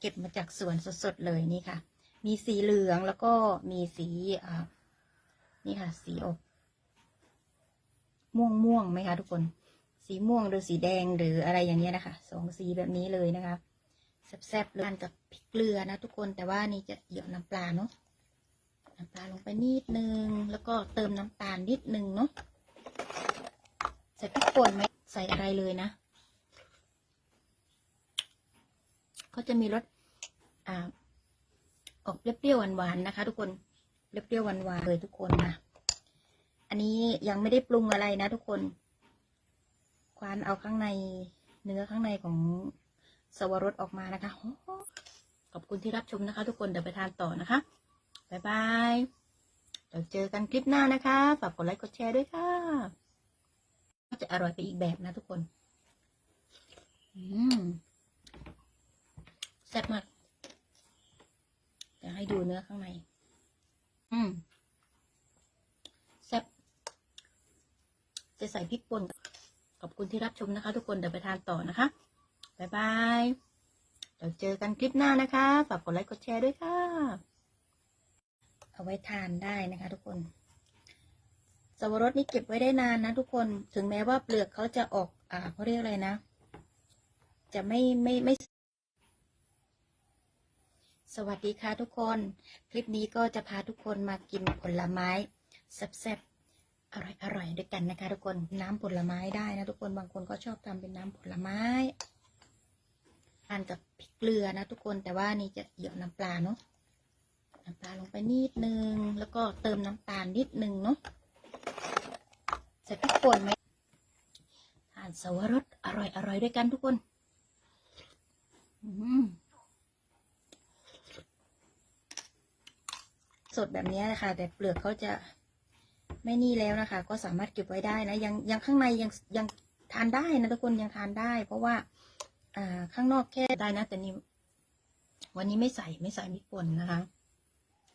เก็บมาจากสวนสดๆเลยนี่ค่ะ มีสีเหลืองแล้วก็มีสีนี่ค่ะ สีออกม่วงม่วงๆไหมคะทุกคน สีม่วงหรือสีแดงหรืออะไรอย่างเงี้ยนะคะสองสีแบบนี้เลยนะคะแซ่บๆเลยทานกับพริกเกลือนะทุกคนแต่ว่านี่จะเหยอะน้ำปลาเนาะน้ำปลาลงไปนิดนึง แล้วก็เติมน้ำตาลนิดนึงเนาะใส่พริกป่นไหมใส่อะไรเลยนะ ก็จะมีรสอ่าออกเปรี้ยวๆหวานๆนะคะ ทุกคนเปรี้ยวๆหวานๆเลยทุกคนนะอันนี้ยังไม่ได้ปรุงอะไรนะ ทุกคนควานเอาข้างในเนื้อข้างในของสวรสออกมานะคะขอบคุณที่รับชมนะคะ ทุกคนเดี๋ยวไปทานต่อนะคะบ๊ายบายเดี๋ยวเจอกันคลิปหน้านะคะ ฝากกดไลค์กดแชร์ด้วยค่ะก็จะอร่อยไปอีกแบบนะทุกคน อืม ซ่บมากจะให้ดูเนื้อข้างใน อืมแซ่บจะใส่พริกป่นขอบคุณที่รับชมนะคะ ทุกคนเดี๋ยวไปทานต่อนะคะบ๊ายบายเดี๋ยวเจอกันคลิปหน้านะคะ ฝากกดไลค์กดแชร์ด้วยค่ะ เอาไว้ทานได้นะคะ ทุกคนสวรสนี่เก็บไว้ได้นานนะทุกคนถึงแม้ว่าเปลือกเขาจะออก อ่าเขาเรียกอะไรนะ จะไม่ไม่ไม่ สวัสดีค่ะทุกคน คลิปนี้ก็จะพาทุกคนมากินผลไม้แซ่บๆอร่อยๆด้วยกันนะคะ ทุกคนน้ำผลไม้ได้นะทุกคนบางคนก็ชอบทำเป็นน้ำผลไม้ทานกับพริกเกลือนะทุกคนแต่ว่านี่จะเหยอะน้ำปลาเนาะน้ำปลาลงไปนิดนึง แล้วก็เติมน้ำตาลนิดนึงเนาะใส่พริกป่นไหมทานสวรสอร่อยๆด้วยกันทุกคน อืม สดแบบนี้นะคะ แต่เปลือกเขาจะไม่นี่แล้วนะคะ ก็สามารถเก็บไว้ได้นะยังยังข้างในยังยังทานได้นะทุกคนยังทานได้ เพราะว่าอ่าข้างนอกแค่ได้นะ แต่นี่วันนี้ไม่ใส่ไม่ใส่พริกป่นนะคะ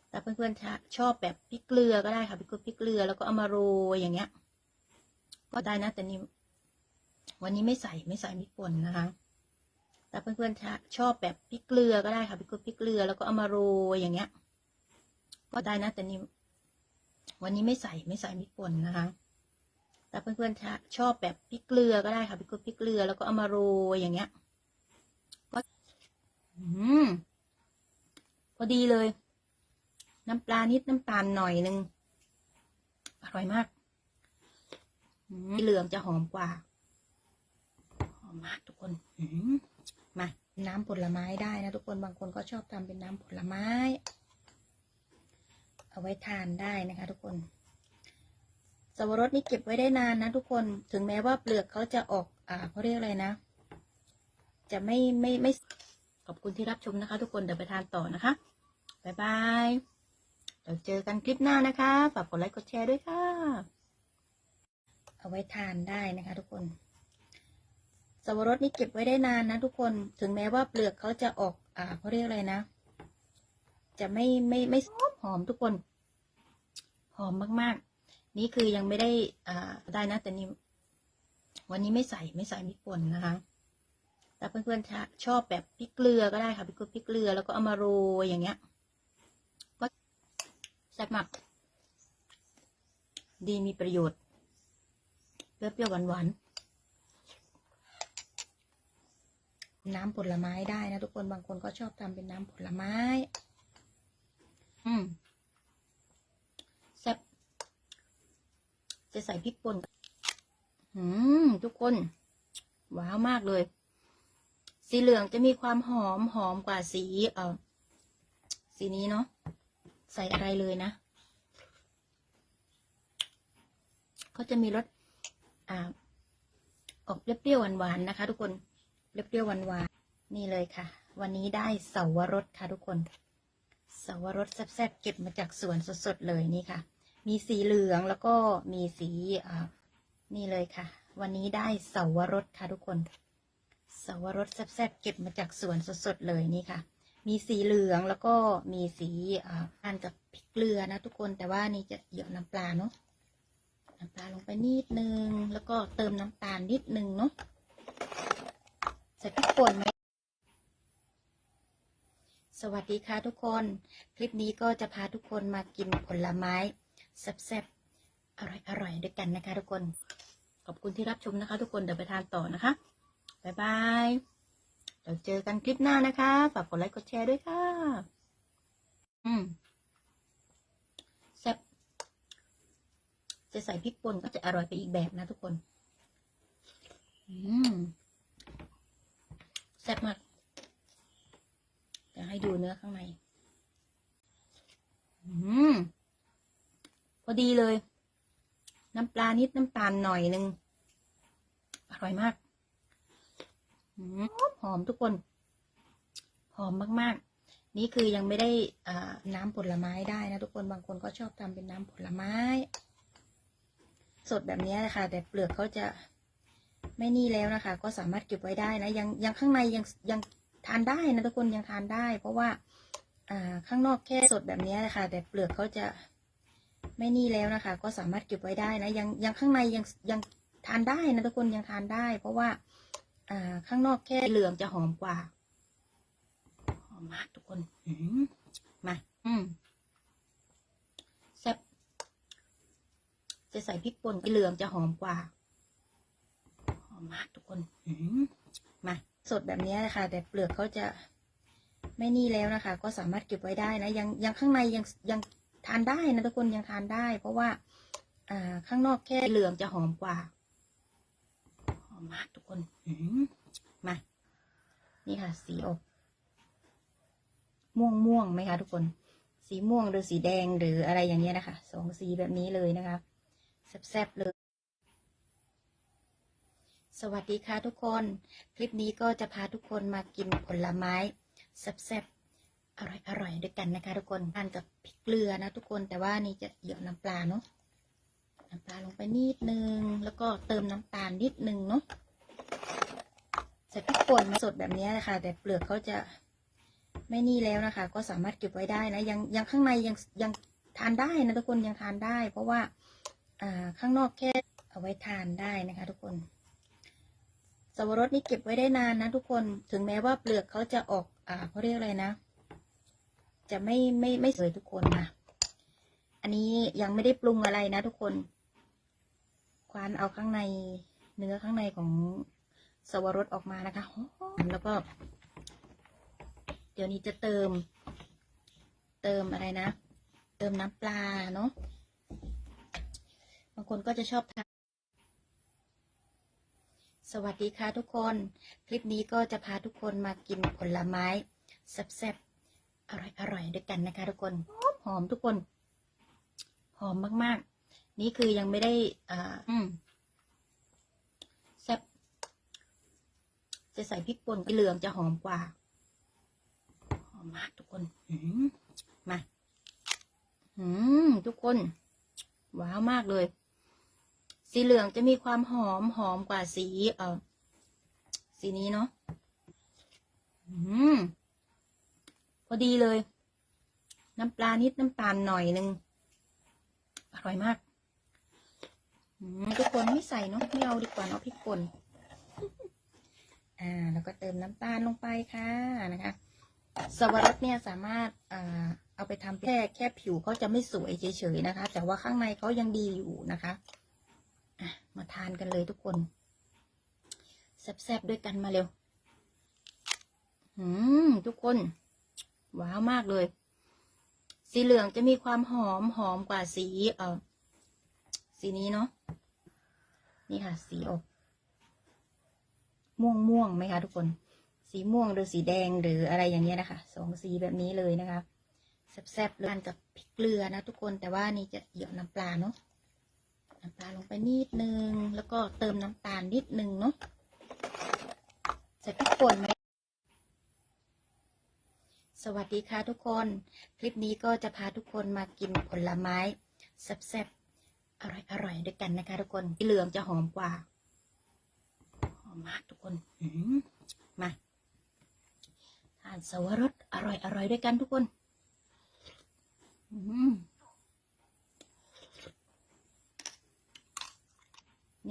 แต่เพื่อนๆชอบแบบพริกเกลือก็ได้ค่ะพริกพริกเกลือแล้วก็เอามาโรยอย่างเงี้ย ก็ได้นะ แต่นี่วันนี้ไม่ใส่ไม่ใส่พริกป่นนะคะแต่เพื่อนๆชอบแบบพริกเกลือก็ได้ค่ะพริกพริกเกลือแล้วก็เอามาโรยอย่างเงี้ย ก็ได้นะ แต่นี่วันนี้ไม่ใส่ไม่ใส่พริกป่นนะคะ แต่เพื่อนๆชอบแบบพริกเกลือก็ได้ค่ะพริกพริกเกลือแล้วก็เอามาโรยอย่างเงี้ย ก็ อืมพอดีเลย น้ำปลานิดน้ำตาลหน่อยนึงอร่อยมากมเหลืองจะหอมกว่า หอมมากทุกคนมมาน้ำผลไม้ได้นะทุกคนบางคนก็ชอบทำเป็นน้ำผลไม้ เอาไว้ทานได้นะคะทุกคนสวรสนี่เก็บไว้ได้นานนะทุกคนถึงแม้ว่าเปลือกเขาจะออกอ่าเขาเรียกอะไรนะ จะไม่ไม่ไม่ขอบคุณที่รับชมนะคะ ทุกคนเดี๋ยวไปทานต่อนะคะบ๊ายบายเดี๋ยวเจอกันคลิปหน้านะคะฝากกดไลค์กดแชร์ด้วยค่ะ เอาไว้ทานได้นะคะ ทุกคนสวรสนี่เก็บไว้ได้นานนะทุกคนถึงแม้ว่าเปลือกเขาจะออกอ่าเขาเรียกอะไรนะ จะไม่ไม่ไม่หอมทุกคน หอมมากๆ นี่คือยังไม่ได้อ่าได้นะแต่นี่วันนี้ไม่ใส่ไม่ใส่พริกป่นนะคะ แต่เพื่อนๆชอบแบบพริกเกลือก็ได้ค่ะพริกพริกเกลือแล้วก็เอามาโรยอย่างเงี้ย ก็แซ่บมากดีมีประโยชน์เปรี้ยวๆหวานๆน้ำผลไม้ได้นะทุกคนบางคนก็ชอบทำเป็นน้ำผลไม้ อืมแซ่บจะใส่พริกป่นอืมทุกคน ว้าวมากเลย สีเหลืองจะมีความหอมหอมกว่าสีเออสีนี้เนาะใส่อะไรเลยนะก็จะมีรสอ่า ออกเปรี้ยวๆหวานๆนะคะ ทุกคนเปรี้ยวๆหวานๆนี่เลยค่ะ วันนี้ได้เสาวรสค่ะทุกคน สวรสแซ่บๆเก็บมาจากสวนสดๆเลยนี่ค่ะ มีสีเหลืองแล้วก็มีสีนี่เลยค่ะ วันนี้ได้สวรสค่ะทุกคนสวรสแซ่บๆเก็บมาจากสวนสดๆเลยนี่ค่ะ มีสีเหลืองแล้วก็มีสีทานกับพริกเกลือนะทุกคนแต่ว่านี่จะเหยอะน้ำปลาเนาะน้ำปลาลงไปนิดนึงแล้วก็เติมน้ำตาลนิดนึงเนาะใส่พริกป่นไหม สวัสดีค่ะทุกคน คลิปนี้ก็จะพาทุกคนมากินผลไม้แซ่บๆ อร่อยๆ ด้วยกันนะคะทุกคน ขอบคุณที่รับชมนะคะทุกคน เดี๋ยวไปทานต่อนะคะ บ๊ายบาย เดี๋ยวเจอกันคลิปหน้านะคะ ฝากกดไลค์กดแชร์ด้วยค่ะ อืมแซ่บ จะใส่พริกป่นก็จะอร่อยไปอีกแบบนะทุกคน อืมแซ่บมาก จะให้ดูเนื้อข้างในอืมพอดีเลย น้ำปลานิดน้ำตาลหน่อยหนึ่งอร่อยมากอหอมทุกคน หอมมากๆ นี่คือยังไม่ได้น้ำผลไม้ได้นะทุกคนบางคนก็ชอบทำเป็นน้ำผลไม้ สดแบบนี้นะคะ แต่เปลือกเขาจะไม่นี่แล้วนะคะ ก็สามารถเก็บไว้ได้นะ ยังยังข้างในยังยัง ทานได้นะทุกคนยังทานได้ เพราะว่าข้างนอกแค่สดแบบนี้นะคะ แต่เปลือกเขาจะไม่นี่แล้วนะคะ ก็สามารถเก็บไว้ได้นะยังยังข้างในยังยังทานได้นะทุกคนยังทานได้ เพราะว่าข้างนอกแค่เหลืองจะหอมกว่าหอมมากทุกคนมาอืมแซ่บจะใส่พริกป่นเหลืองจะหอมกว่าหอมมากทุกคนอืม สดแบบนี้นะคะ แต่เปลือกเขาจะไม่นี่แล้วนะคะ ก็สามารถเก็บไว้ได้นะ ยังยังข้างในยังยังทานได้นะทุกคนยังทานได้ เพราะว่าอ่าข้างนอกแค่เหลืองจะหอมกว่าหอมมากทุกคนมา นี่ค่ะ สีออกม่วงม่วงไหมคะทุกคน สีม่วงหรือสีแดงหรืออะไรอย่างเงี้ยนะคะสองสีแบบนี้เลยนะคะแซ่บๆเลย สวัสดีค่ะทุกคน คลิปนี้ก็จะพาทุกคนมากินผลไม้แซ่บๆอร่อยๆด้วยกันนะคะ ทุกคนทานกับพริกเกลือนะทุกคนแต่ว่านี่จะเหยาะน้ำปลาเนาะน้ำปลาลงไปนิดนึง แล้วก็เติมน้ำตาลนิดนึงเนาะใส่พริกป่นมาสดแบบนี้นะคะแต่เปลือกเขาจะไม่นี่แล้วนะคะ ก็สามารถเก็บไว้ได้นะ ยังยังข้างในยังยังทานได้นะทุกคนยังทานได้ เพราะว่าอ่าข้างนอกแค่เอาไว้ทานได้นะคะ ทุกคน สวรสนี่เก็บไว้ได้นานนะทุกคนถึงแม้ว่าเปลือกเขาจะออกอ่าเขาเรียกอะไรนะ จะไม่ไม่ไม่สวยทุกคนนะอันนี้ยังไม่ได้ปรุงอะไรนะ ทุกคนควานเอาข้างในเนื้อข้างในของสวรสออกมานะคะแล้วก็ เดี๋ยวนี้จะเติม เติมอะไรนะ เติมน้ำปลาเนาะบางคนก็จะชอบทาน สวัสดีค่ะทุกคน คลิปนี้ก็จะพาทุกคนมากินผลไม้แซ่บๆอร่อยๆด้วยกันนะคะ ทุกคนหอมหอมทุกคน หอมมากๆ นี่คือยังไม่ได้อ่าอืมแซ่บจะใส่พริกป่นเหลืองจะหอมกว่า หอมมากทุกคนอืมมาอืมทุกคน ว้าวมากเลย สีเหลืองจะมีความหอมหอมกว่าสีเออสีนี้เนาะอืมพอดีเลย น้ำปลานิดน้ำตาลหน่อยหนึ่งอร่อยมากทุกคนไม่ใส่เนาะไม่เอาดีกว่าเนาะพริกป่น อ่า แล้วก็เติมน้ำตาลลงไปค่ะนะคะ สวรสเนี่ยสามารถอ่าเอาไปทำแค่แค่ผิวเขาจะไม่สวยเฉยๆนะคะ แต่ว่าข้างในเขายังดีอยู่นะคะ มาทานกันเลยทุกคน แซ่บๆด้วยกันมาเร็ว อืม ทุกคน ว้าวมากเลย สีเหลืองจะมีความหอมหอมกว่าสีเอ่อสีนี้เนาะ นี่ค่ะ สีออกม่วงม่วงไหมคะทุกคน สีม่วงหรือสีแดงหรืออะไรอย่างเงี้ยนะคะ สองสีแบบนี้เลยนะคะแซ่บๆเลยทานกับพริกเกลือนะทุกคนแต่ว่านี่จะเหยาะน้ำปลาเนาะ น้ำปลาลงไปนิดนึง แล้วก็เติมน้ำตาลนิดนึงเนาะใส่พริกป่นไหมสวัสดีค่ะทุกคน คลิปนี้ก็จะพาทุกคนมากินผลไม้แซ่บๆอร่อยๆด้วยกันนะคะทุกคนสีเหลืองจะหอมกว่า หอมมากทุกคนมมาทานสวรสอร่อยๆด้วยกันทุกคน อืม